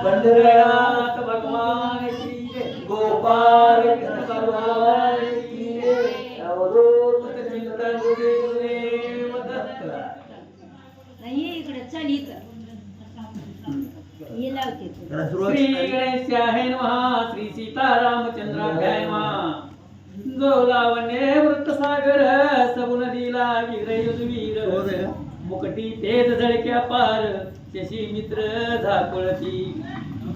पंढरनाथ भगवान की. गोपाल भगवान की. अवधूत चिंतन. नाही इकडे चल इथं श्री गणेशाय नमः श्री सीतारामचंद्राभ्याय नमः जो लावण्य वृत्तसागर सबुन दिला वीर? मुकटी तेज झळक्या पार शशी मित्र झाकुळती.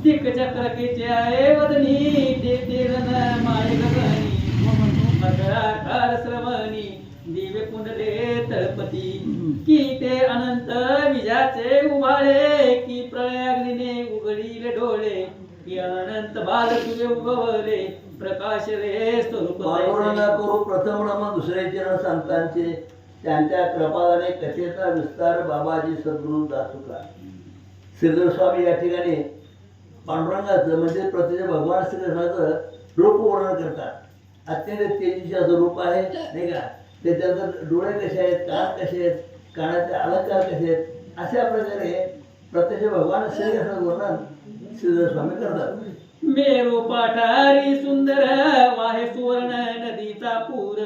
दिक चक्रकेचे आहे वदनी ते तेरण माय गगनी. मकराकार श्रवणी दिवे कुंडले तळपती. की ते अनंत विजाचे उभाळे की प्रळयाग्नीने उघडीले डोळे. की अनंत बाल तुझे उगवले प्रकाश रे स्वरूप करू प्रथम नाम दुसरे चरण संतांचे त्यांच्या कृपादाने कथेचा विस्तार बाबाजी सद्गुरू दासुका श्रीधर स्वामी या ठिकाणी पांडुरंगाचं म्हणजे प्रत्यक्ष भगवान श्रीकृष्णाचं रूप वर्णन करतात. अत्यंत तेजीचे असं रूप आहे नाही का? त्याच्यानंतर डोळे कसे आहेत कान कसे आहेत कानाचे अलंकार कसे आहेत अशा प्रकारे प्रत्यक्ष भगवान श्रीकृष्णाचं वर्णन श्रीधर स्वामी करतात. मेरो पाठारी सुंदर वाहे सुवर्ण नदीचा पूर.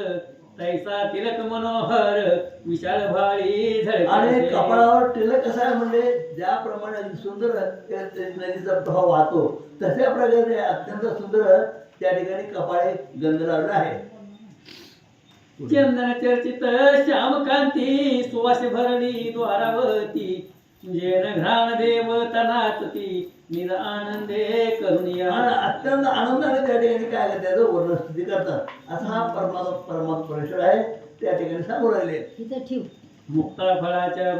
तैसा तिलक मनोहर विशाल भाळी आणि कपाळावर टिलक कसं आहे म्हणजे ज्याप्रमाणे सुंदर नदीचा प्रभाव वाहतो तशा प्रकारे अत्यंत सुंदर त्या ठिकाणी कपाळे गंध लावलं आहे. चंदन चर्चित श्यामकांती सुवास भरणी द्वारावती जेन घ्राण देव तनाचती करुणिया. आणि अत्यंत आनंदाने त्या ठिकाणी. काय करतात त्याचं वर्णस्तुती करतात असा हा परमात्मा परमात्मा परमेश्वर आहे त्या ठिकाणी सांगू राहिले. इथं ठेव. मुक्ता फळाच्या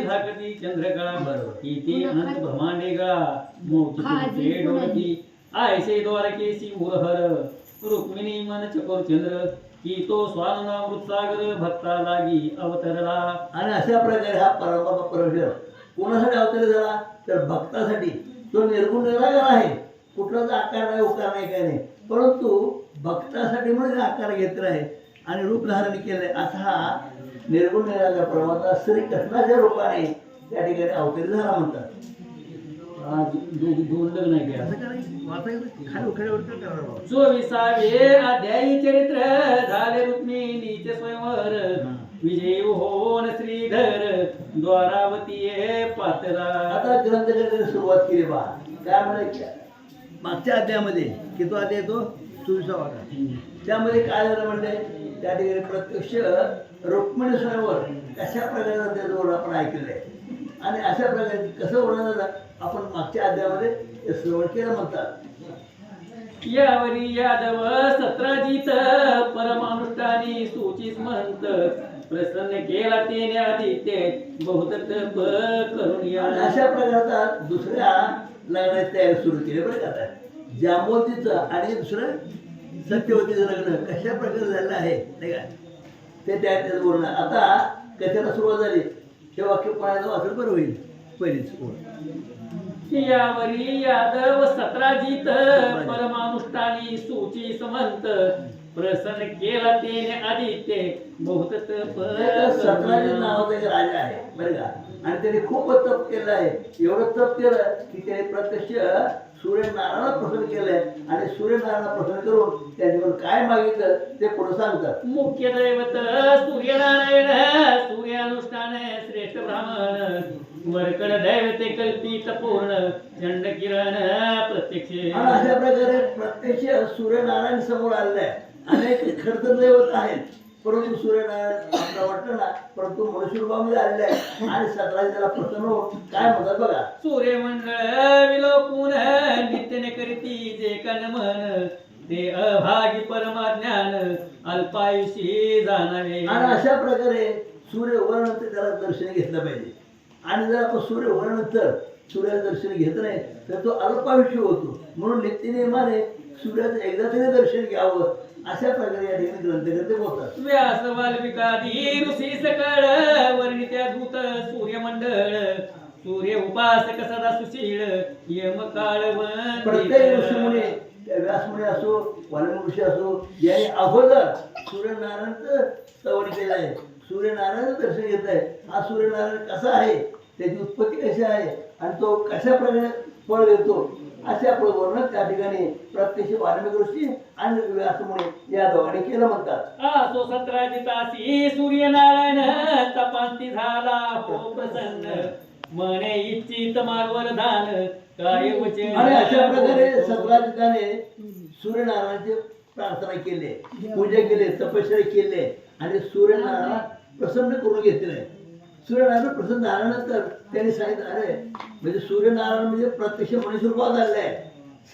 झाकती चंद्रकळा बरोबर. किती अनंत ब्रह्मांडे गळा मोठी आयसे द्वारकेशी मुरहर रुक्मिणी मन चकोर चंद्र. की तो स्वाननामृत सागर भक्ता लागी अवतरला. आणि अशा प्रकारे हा परमात्मा परमेश्वर. कोणासाठी अवतरी झाला तर भक्तासाठी तो निर्गुण निराकार आहे कुठलाच आकार नाही उकार नाही काय नाही. परंतु भक्तासाठी म्हणून आकार घेतला आहे आणि रूप धारण केलंय असा हा निर्गुण निराकार परमात्मा श्री कृष्णाच्या रूपाने त्या ठिकाणी अवतरी झाला म्हणतात? चोवीसावे अध्यायी चरित्र झाले रुक्मिणीचे स्वयंवर. विजय होन श्रीधर द्वारावती पातला आता ग्रंथकाराने सुरुवात केली बा काय म्हणाले मागच्या अध्यायामध्ये की तो अध्याय तो चोवीसावा का त्यामध्ये काय झालं म्हणजे त्या ठिकाणी प्रत्यक्ष रुक्मिणी स्वयंवर कशा प्रकारे त्याचं आपण ऐकलेलं आहे. आणि अशा प्रकारे कसं वर्णन झालं? आपण मागच्या अध्यायामध्ये ते श्रवण केलं म्हणतात. यावरी यादव सत्राजित परमानुष्ठानी सूचित म्हणत प्रसन्न केला तेने आदित्य बहुत तप करून या. अशा प्रकारचा दुसऱ्या लग्नाची तयारी सुरू केली बरं का आता. आणि दुसरं सत्यवतीचं लग्न कशा प्रकारे झालेलं आहे नाही का? ते त्या त्याचं बोलणं. आता कथेला सुरुवात झाली. हे वाक्य पळायचं वाचलं बरं होईल? पहिलीच ओळ. यावरी यादव सत्राजित. परमानुष्ठानी सूची समंत. प्रसन्न केला तेने आदित्य. बहुत तप या. नावाचा एक राजा आहे बरं का? आणि त्याने खूप तप केलं आहे. एवढं तप केलं की त्याने प्रत्यक्ष सूर्यनारायणाला प्रसन्न केलंय. आणि सूर्यनारायणाला प्रसन्न करून त्यांच्याकडून काय मागितलं ते पुढे सांगतात. मुख्य दैवत सूर्यनारायण सूर्यानुष्ठान श्रेष्ठ ब्राह्मण. वरकड दैवते कल्पित पूर्ण. चंड किरण प्रत्यक्ष अशा प्रकारे प्रत्यक्ष सूर्यनारायण समोर आलेलं आहे. अनेक दैवत आहेत. परंतु सूर्यनारायण आपल्याला वाटतं ना परंतु मनुष्य रूपामध्ये आलेले आहे. आणि सतराजी त्याला प्रसन्न होऊन काय म्हणतात बघा? सूर्यमंडळ विलोपून नित्यने करीती जे कन म्हण ते अभागी परमाज्ञान अल्पायुषी जाणावे. आणि अशा प्रकारे सूर्य उगवल्यानंतर त्याला दर्शन घेतलं पाहिजे. आणि जर आपण सूर्य उगवल्यानंतर सूर्याचं दर्शन घेत नाही तर तो अल्पायुष्य होतो. म्हणून नित्यनियमाने सूर्याचं एकदा तरी दर्शन घ्यावं. अशा प्रकारे या ठिकाणी ग्रंथकर्ते बोलतात. व्यास वाल्मिकादी ऋषी सकळ वर्णित्या दूत सूर्यमंडळ सूर्य उपासक सदा सुशील यम काळ प्रत्येक ऋषीमुनी त्या व्यासमुनी असो वाल्मिक ऋषी असो यांनी अगोदर सूर्यनारायणचं स्तवन केलं आहे सूर्यनारायणाचं दर्शन घेत आहे हा सूर्यनारायण कसा आहे त्याची उत्पत्ती कशी आहे आणि तो कशा प्रकारे फळ देतो असे आपलं वर्णन त्या ठिकाणी प्रत्यक्ष वाल्मिक ऋषी आणि व्यासमुळे या दोघांनी केलं म्हणतात. आसो सतराची तासी सूर्यनारायण तपांती झाला हो प्रसन्न. मने इच्छित मार्वर दान काय वचन आणि अशा प्रकारे सतरा ठिकाणी सूर्यनारायणाची प्रार्थना केली पूजा केली तपश्चर्या केली आणि सूर्यनारायण प्रसन्न करून घेतले. सूर्यनारायण प्रसन्न झाल्यानंतर त्यांनी सांगितलं अरे म्हणजे सूर्यनारायण म्हणजे प्रत्यक्ष मनुष्य रूपात आलेला आहे?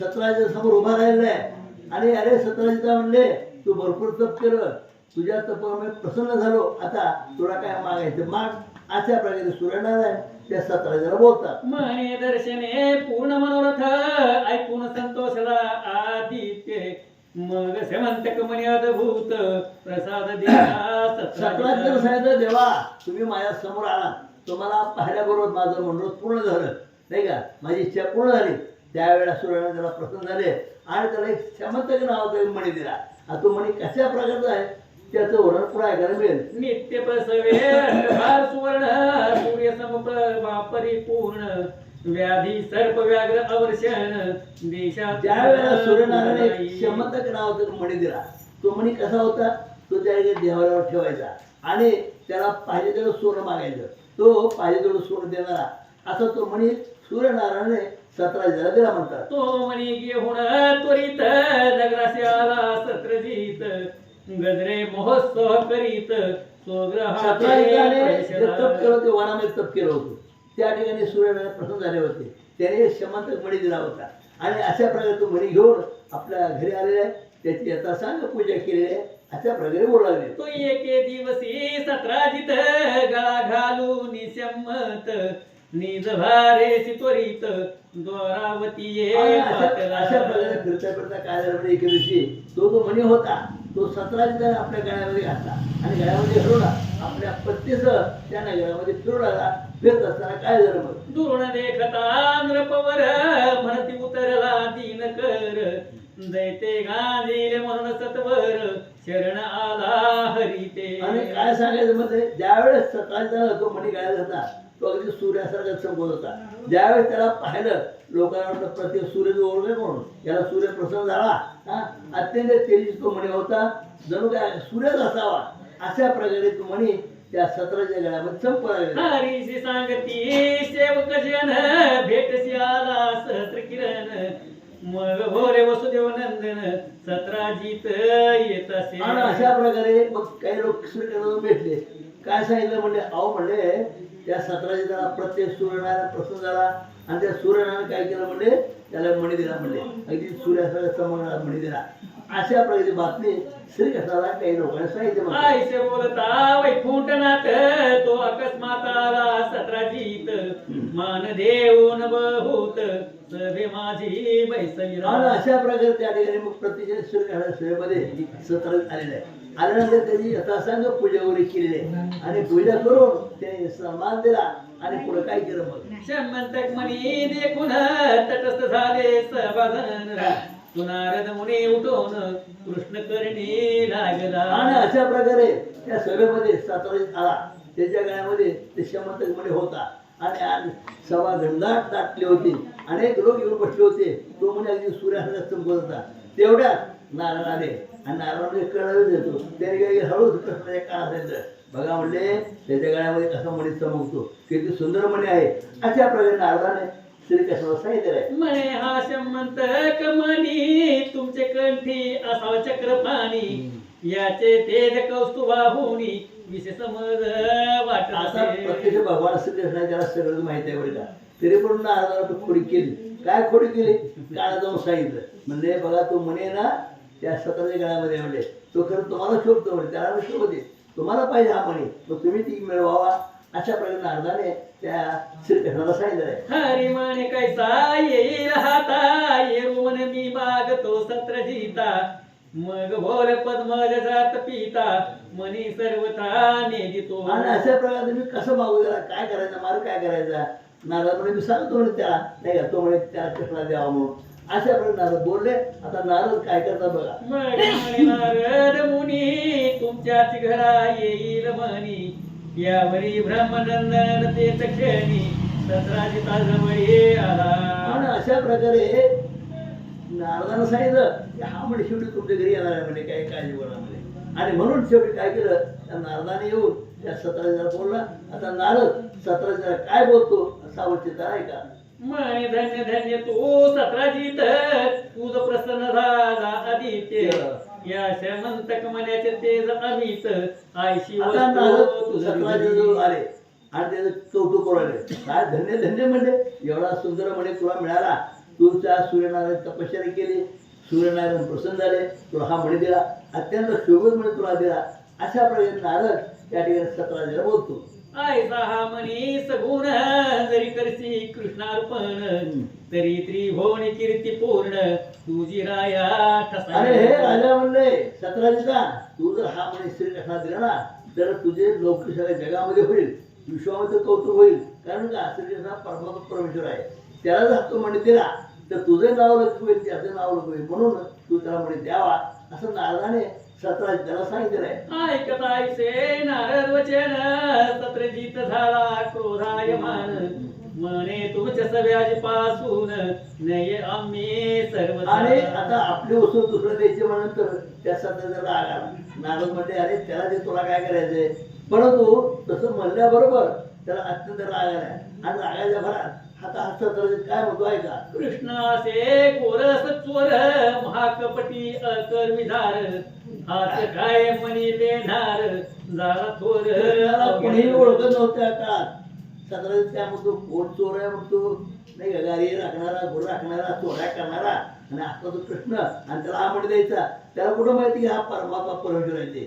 सतराच्या समोर उभा राहिलेला आहे. आणि अरे सतराजिता म्हणले तू भरपूर तप केलं तुझ्या तपामुळे प्रसन्न झालो आता तुला काय मागायचं माग? अशा प्रकारे सूर्यनारायण त्या सतराजाला बोलतात. मने दर्शने पूर्ण मनोरथ ऐकून संतोषला आदित्य मग सेवंतक मनी अद्भुत प्रसाद दिला. सांगितलं देवा तुम्ही माझ्यासमोर आला. तुम्हाला पाहिल्याबरोबर माझं मनोरथ पूर्ण झालं. नाही का? माझी इच्छा पूर्ण झाली. त्यावेळेला सूर्याने त्याला प्रसन्न झाले आणि त्याला एक क्षमतक नावाचा मणी दिला. आता तो मणी कशा प्रकारचा आहे? त्याचं वर्णन पुढे ऐकायला मिळेल. नित्य प्रसवे सुवर्ण सूर्य समप्रभा परिपूर्ण व्याधी सर्प व्याघ्र अवर्षण देशात ज्यावेळेला सूर्यनारायण क्षमतक नावाचा मणी दिला तो मणी कसा होता? तो त्या देवावर ठेवायचा. आणि त्याला पाहिजे तेवढं सोनं मागायचं. तो पाहिजे तेवढं सोनं देणारा. असा तो मणी सूर्यनारायणाने सतरा जरा दिला म्हणतात. तो म्हणी घेऊन त्वरित नगराशी आला सत्रजीत गजरे महोत्सव करीत जे तप केलं ते वनामध्ये तप केलं होतं. त्या ठिकाणी सूर्यनारायण प्रसन्न झाले होते. त्याने शमंतक मणी दिला होता. आणि अशा प्रकारे तो मणी घेऊन आपल्या घरी आलेला आहे. त्याची आता सांग पूजा केलेली आहे. अशा प्रकारे बोलू लागले तो एके दिवशी सतराजित गळा घालून निज त्वरित द्वारावती आणि अशा प्रकारे फिरता फिरता काय झालं म्हणजे एके दिवशी तो जो मणी होता तो सतरा त्याने आपल्या गळ्यामध्ये घातला. आणि गळ्यामध्ये हरवला. आपल्या पत्नीसह त्या नगरामध्ये फिरू लागला फिरत असताना काय झालं मग? दुर्ण देखता नृपवर म्हणती उतरला दीन कर दैते गांधीले म्हणून सत्वर शरण आला हरिते. आणि काय सांगायचं म्हणजे ज्यावेळेस सकाळचा तो मणी गायला होता? तो अगदी सूर्यासारखा चमकत होता. ज्यावेळेस त्याला पाहिलं लोकांना प्रत्येक सूर्य ओळखे म्हणून याला सूर्य प्रसन्न झाला. हा? अत्यंत तेजस तो मणी होता. जणू काय सूर्यच असावा. अशा प्रकारे तो मणी त्या सतराच्या गळ्यामध्ये हरीशी सांगती सेवक जन भेटसी आला सहस्र किरण. मग भोरे वसुदेव नंदन सतराजीत येत असे. आणि अशा प्रकारे मग काही लोक सूर्यनारायण भेटले. काय सांगितलं म्हणले अहो म्हणले त्या सतराच्या प्रत्येक सूर्यनारायण प्रसन्न झाला आणि त्या सूर्यनारायण काय केलं म्हणले? त्याला मणी दिला म्हणले. अगदी सूर्यासारखा चमकणारा मणी दिला. अशा प्रकारची बातमी श्रीकृष्णाला काही लोकांनी सांगितली बोलता वैकुंठनाथ तो अकस्मात आला सतराजीत मान देऊन बहुत. सभे माझी आणि अशा प्रकारे त्या ठिकाणी मग प्रत्येक श्रीकृष्ण सेवेमध्ये सत्र आलेलं आहे आल्यानंतर त्याची यथासांग पूजा वगैरे केलेली आहे. आणि पूजा करून त्याने सन्मान दिला. आणि पुढे काय केलं मग? शमंतक म्हणी देखून तटस्थ झाले सहभाजन सुनारद मुनी उठून कृष्ण करणी लागला. आणि अशा प्रकारे त्या सभेमध्ये सातारा आला. त्याच्या गळ्यामध्ये ते शमंतकमध्ये होता. आणि आज सभा घनदाट दाटली होती. अनेक लोक येऊन बसले होते. तो म्हणजे अगदी सूर्यासारखा चमकत होता. तेवढ्यात नारायण आले. आणि नारायण कळावे देतो. त्याने हळूच कृष्णाच्या काळात बघा म्हणले त्याच्या गळ्यामध्ये कसा मणी चमकतो. किती सुंदर मणी आहे. अशा प्रकारे नारदाने श्रीकृष्णाला सांगितलेलं आहे. म्हणे हा शमंतक म्हणी तुमचे कंठी असाव चक्र पाणी याचे तेज विशेष समज वाटत. आता असे. प्रत्यक्ष भगवान श्रीकृष्ण त्याला सगळं माहिती आहे का. तरी पण नारदाला खोडी केली. काय खोडी केली? काळा जाऊन सांगितलं. म्हणजे बघा तो म्हणे ना त्या सतराच्या गळ्यामध्ये म्हणले तो खरं तुम्हाला शोभतो म्हणे. त्याला नाही शोभते तुम्हाला पाहिजे हा म्हणे मग तुम्ही ती मिळवावा. अशा प्रकारे नारदाने त्या श्रीकृष्णाला सांगितलं हरी म्हणे कैसा येईल हाता येऊन मी मागतो सत्रजिता. मग भोर पद्मज जात पिता. मनी सर्वथा नेदितो आणि अशा प्रकारे तुम्ही कसं मागू त्याला काय करायचं? मार्ग काय करायचा? नारद म्हणे मी सांगतो म्हणे त्याला. नाही का? तो म्हणे त्याला कृष्णा द्यावा म्हणून. अशा प्रकारे नारद बोलले आता नारद काय करतात बघा. म्हणे नारद मुनी तुमच्याच घरा येईल म्हणी. यावरी ब्रह्मनंदन ते क्षणी सतराजिता जवळी आला. आणि अशा प्रकारे नारदानं सांगितलं हा म्हणजे शेवटी तुमच्या घरी येणार आहे म्हणजे काही काळजी बोला म्हणे. आणि म्हणून शेवटी काय केलं त्या नारदाने येऊन त्या सतराजीला बोलला. आता नारद सतराजीला काय बोलतो असा अवचित आहे का? म्हणे धन्य धन्य तू सतराजित. तुझ प्रसन्न झाला आदित्य. या. श्यामंतक मनाचे तेज अमित. आयशी आले. आणि त्याचं कौतुक करू काय धन्य धन्य म्हणजे एवढा सुंदर म्हणे तुला मिळाला. तू त्या सूर्यनारायण तपश्चर्या केली. सूर्यनारायण प्रसन्न झाले. तुला हा म्हणे दिला. अत्यंत शोभत म्हणे तुला दिला. अशा प्रकारे नारद त्या ठिकाणी सतराजीला बोलतो. ऐसा हा मनी सगुण जरी करसी कृष्णार्पण तरी त्रिभुवन कीर्ती पूर्ण. तुझी राया ठसा अरे हे राजा म्हणले सतराजीचा तू जर हा म्हणे श्रीकृष्णा दिला ना तर तुझे लौकिक सगळ्या जगामध्ये होईल विश्वामध्ये कौतुक होईल. कारण का? श्रीकृष्ण परमात्मा परमेश्वर आहे. त्याला जर तो म्हणे दिला तर तुझे नाव लक्ष होईल त्याचं नाव लक्ष होईल. म्हणून तू त्याला म्हणे द्यावा असं नारदाने सतराजी त्याला नारद वचन सत्रजित झाला क्रोधाय मान. म्हणे तुमच्या सव्याजपासून नये आम्ही सर्व आता आपली वस्तू दुसरं द्यायची म्हणून त्या सतराजीला राग आला. नारद म्हणते अरे त्याला ते तुला काय करायचंय? परंतु तसं म्हणल्याबरोबर त्याला अत्यंत राग आलाय आणि रागाच्या भरात आता काय म्हणतो ऐका. कृष्णासे गोरस चोर महाकपटी अकर्मिधार. हात काय मनी देणार झाला थोर कोणीही ओळखत नव्हतं काळात सतराजी त्या म्हणतो कोण चोर आहे म्हणतो. नाही का गाडी राखणारा गुरु राखणारा चोऱ्या करणारा. आणि आता तो कृष्ण आणि त्याला हा म्हणे द्यायचा. त्याला कुठं माहिती हा परमात्मा परमेश्वर आहे ते.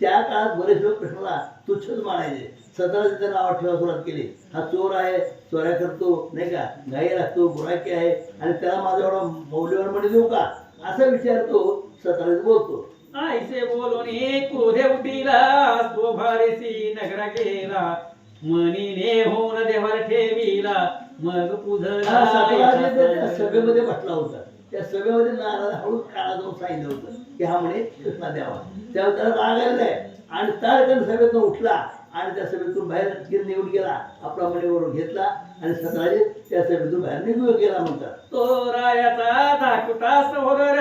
त्या काळात बरेच लोक कृष्णाला तुच्छच मानायचे. सतराजीचं नाव ठेवा सुरुवात केली. हा चोर आहे चोऱ्या करतो नाही का? गाई राखतो गुराकी आहे. आणि त्याला माझा एवढा मौल्यवान म्हणे देऊ का? असा विचार तो बोलतो. आईसे बोलून क्रोधे उठीला स्वभारेसी नगरा गेला. मनीने होऊन देवर ठेविला. मग पुजला सभेमध्ये बसला होता. त्या सभेमध्ये नारद हळूच काळा जाऊन सांगितलं होतं की हा म्हणे कृष्णा द्यावा त्यावेळी त्याला राग आलेला आहे आणि तारकन सभेतून उठला आणि त्या सभेतून बाहेर निघून गेला. आपला मणीवर घेतला. आणि सतराजी त्या सभेतून बाहेर निघून गेला म्हणतात तो रायाचा धाकुटा सहोदर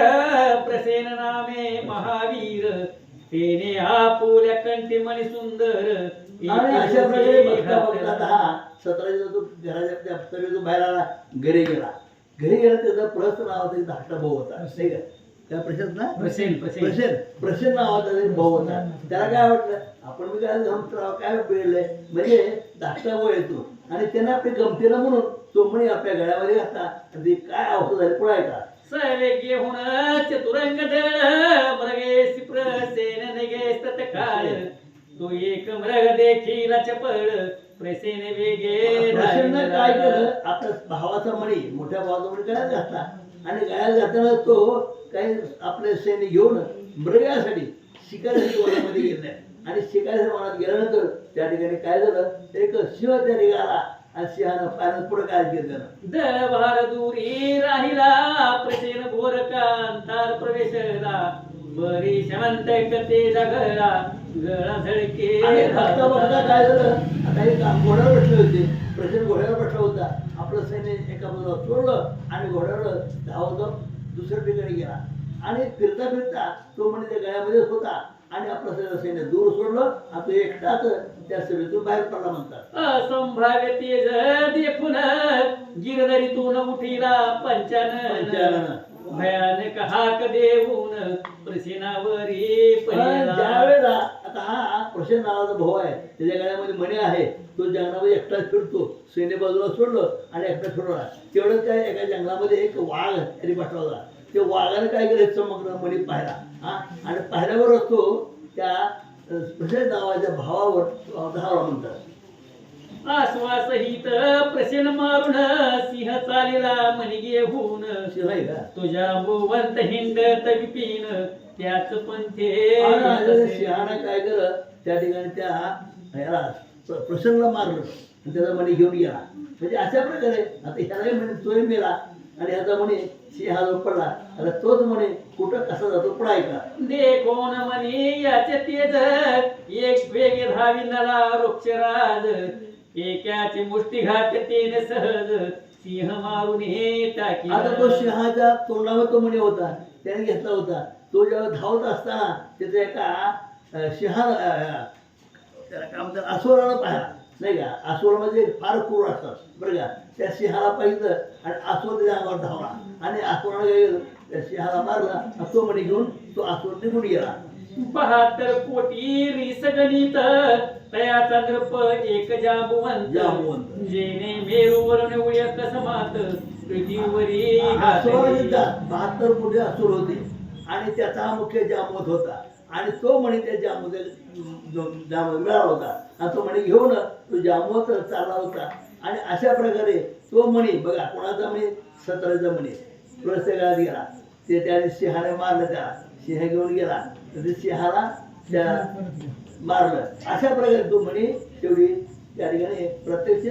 प्रसेन नामे महावीर. तेने आपुल्या कंठी मणी सुंदर. आणि अशा प्रकारे बघता बघता आता हा. सतराजीचा तो घराच्या त्या सभेतून बाहेर आला घरी गेला. घरी गेला त्याचा प्रस्त नावाचा धाकटा भाऊ होता त्या प्रशांत ना? प्रसेन प्रसेन प्रसेन प्रसेन नावाचा एक भाऊ होता. त्याला काय वाटलं? आपण मी काय जाऊन काय बिघडलंय म्हणजे धाकटा भाऊ येतो आणि त्यानं आपली गमतीला म्हणून तो म्हणे आपल्या गळ्यामध्ये घातला. आणि ते काय अवस्था झाली पुढे ऐका. सर्वे घेऊन चतुरंग दळ मृगे प्रसेन नगे तत्काळ तो एक मृग देखील चपळ. प्रसेन वेगे प्रसेननं काय केलं? आपल्या भावाचा मणी मोठ्या भावाचा मणी गळ्यात घातला. आणि गळ्यात घातल्यानं तो काही आपले सैन्य घेऊन मृगासाठी शिकारीसाठी वनामध्ये गेलाय आणि शिकारीच्या वनात गेल्यानंतर त्या ठिकाणी काय झालं? एक सिंह त्या आला आणि सिंहानं पाण्यात पुढे काय केलं त्यानं? दळ भार दुरी राहिला प्रसेन घोर कांतार प्रवेशला. बरी शांत कते जगला गळा झळके काय झालं? आता एक घोड्यावर बसले होते. प्रचंड घोड्यावर बसला होता. आपलं सैन्य एका बाजूला सोडलं आणि घोड्यावर धावत दुसऱ्या ठिकाणी गेला. आणि फिरता फिरता तो म्हणजे त्या गळ्यामध्येच होता. आणि आपलं सगळं सैन्य दूर सोडलं. आणि तो एकटाच त्या सभेतून बाहेर पडला म्हणतात. असंभाव्य तेज देखून गिरधरीतून उठीला पंचानन पंचानन. भयानक हाक देऊन प्रसिनावरी. ज्यावेळेला आता हा प्रशांत नावाचा भाऊ आहे त्याच्या गळ्यामध्ये मणी आहे. तो जंगलामध्ये एकटाच फिरतो सैन्य बाजूला सोडलं आणि एकटा सोडला तेवढं त्या एका जंगलामध्ये एक वाघ त्यांनी पाठवला ते वाघाने काय केलं समग्र मणी पाहिला हा? आणि पाहिल्यावर तो त्या प्रशांत नावाच्या भावावर धावा म्हणतात. आश्वासहित प्रसेन मारून सिंह चालिला आहे का? तुझ्या भुवंत हिंडत विपिन त्याच आलेल्या सिंहानं काय केलं? त्या ठिकाणी त्या ह्याला प्र- प्रसन्न मारलं आणि त्याचा मणी घेऊन गेला म्हणजे अशा प्रकारे आता ह्यालाही म्हणे तोही मेला. आणि ह्याचा म्हणे सिंहाजवळ पडला आता तोच म्हणे कुठं कसा जातो पुढे ऐका. देखोन म्हणे याचे तेज एक वेगे धावी नला वृक्षराज एकाची मुष्टी घाततेन सहज. सिंह मारून हे टाकी आता तो सिंहाच्या तोंडावर तो म्हणे होता त्याने घेतला होता. तो जेव्हा धावत असताना तिथे एका सिंहा त्याला काय म्हणतात? अस्वराला पाहिला नाही का? अस्वर म्हणजे फार क्रूर असतात बरं का? त्या सिंहाला पाहिलं आणि अस्वर त्याच्या अंगावर धावला. आणि अस्वराला काय केलं? त्या सिंहाला मारला. तो म्हणे घेऊन तो अस्वर निघून गेला. बहात्तर कोटी रीस गणित तयाचा नृप एक जांबुवंत. जांबुवंत. जेने मेरूवरून उड्या कसमात. पृथ्वीवरी बहात्तर कोटी असुर होते. आणि त्याचा मुख्य जामोद होता. आणि तो म्हणे त्या जामोद जामोद मिळाला होता आणि तो म्हणे घेऊन तो जामोद चालला होता. आणि अशा प्रकारे तो म्हणे बघा कोणाचा म्हणे? सतराचा म्हणे. प्रत्येकात गेला. ते त्याने सिंहाने मारलं त्याला. सिंह घेऊन गेला. तर सिंहाला त्या मारलं. अशा प्रकारे तो म्हणे शेवटी त्या ठिकाणी प्रत्यक्ष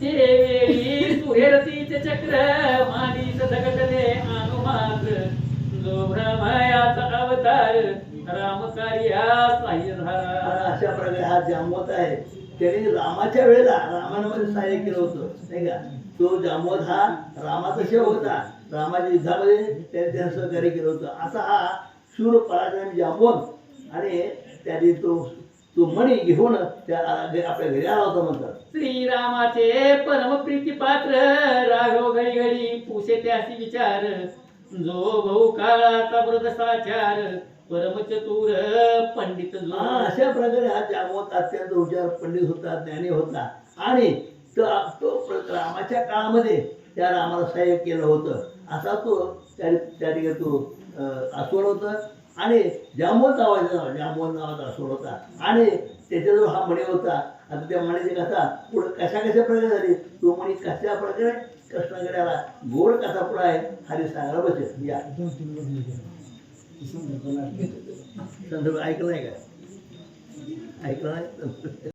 ते वेळी सुहेरतीचे चक्र मानीस जो भ्रमयाचा अवतार साह्य झाला अशा प्रकारे हा जामवत आहे. त्याने रामाच्या वेळेला रामानं सहाय्य केलं होतं नाही का? तो जामवत हा रामाचा शेव होता. रामाच्या युद्धामध्ये त्याने त्यानं सहकार्य केलं होतं. असा हा शूर पराक्रमी जामवत आणि त्याने तो तो मणी घेऊन त्या आपल्या घरी आला होता म्हणतात श्रीरामाचे परम प्रीती पात्र राघव घडी घडी पुसे त्यासी विचार. जो भाऊ काळाचा वृद्ध साचार परम चतुर पंडित जो. हा अशा प्रकारे हा जामवत अत्यंत हुशार पंडित होता ज्ञानी होता. आणि तो तो प्र- रामाच्या काळामध्ये त्या रामाला सहाय्य केलं होतं. असा तो त्या त्या ठिकाणी तो अस्वल होता. आणि जामवत नावाचा नाव नावाचा अस्वल होता. आणि त्याच्याजवळ हा मणी होता. आता त्या मणीची कथा पुढे कशा कशा प्रकारे झाली? तो मणी कशा प्रकारे कृष्णाकडे आला. गोड कथा पुढे आहे. हरी सांगायला बसेल. या. संदर्भ ऐकलं नाही का? ऐकलं नाही?